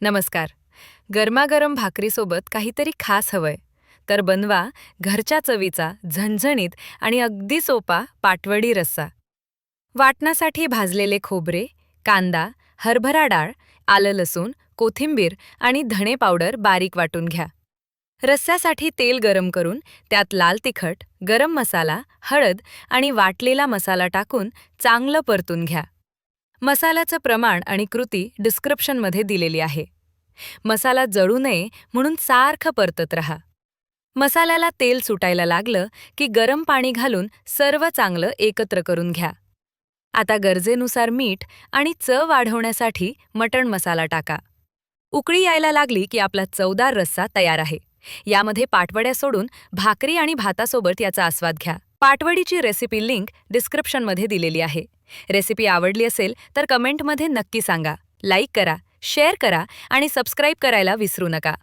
नमस्कार. गरमागरम भाकरीसोबत काहीतरी खास हवंय. तर बनवा घरच्या चवीचा झणझणीत आणि अगदी सोपा पाटवडी रस्सा. वाटणासाठी भाजलेले खोबरे कांदा हरभरा डाळ आलं लसूण कोथिंबीर आणि धणे पावडर बारीक वाटून घ्या. रस्स्यासाठी तेल गरम करून त्यात लाल तिखट गरम मसाला हळद आणि वाटलेला मसाला टाकून चांगलं परतून घ्या. मसाल्याचं प्रमाण आणि कृती डिस्क्रिप्शनमध्ये दिलेली आहे. मसाला जळू नये म्हणून सारखं परतत रहा. मसाल्याला तेल सुटायला लागलं की गरम पाणी घालून सर्व चांगलं एकत्र करून घ्या. आता गरजेनुसार मीठ आणि चव वाढवण्यासाठी मटण मसाला टाका. उकळी यायला लागली की आपला चवदार रस्सा तयार आहे. यामध्ये पाटवड्या सोडून भाकरी आणि भातासोबत याचा आस्वाद घ्या. पाटवडीची रेसिपी लिंक डिस्क्रिप्शनमध्ये दिलेली आहे. रेसिपी आवडली असेल तर कमेंटमध्ये नक्की सांगा. लाईक करा शेअर करा आणि सबस्क्राईब करायला विसरू नका.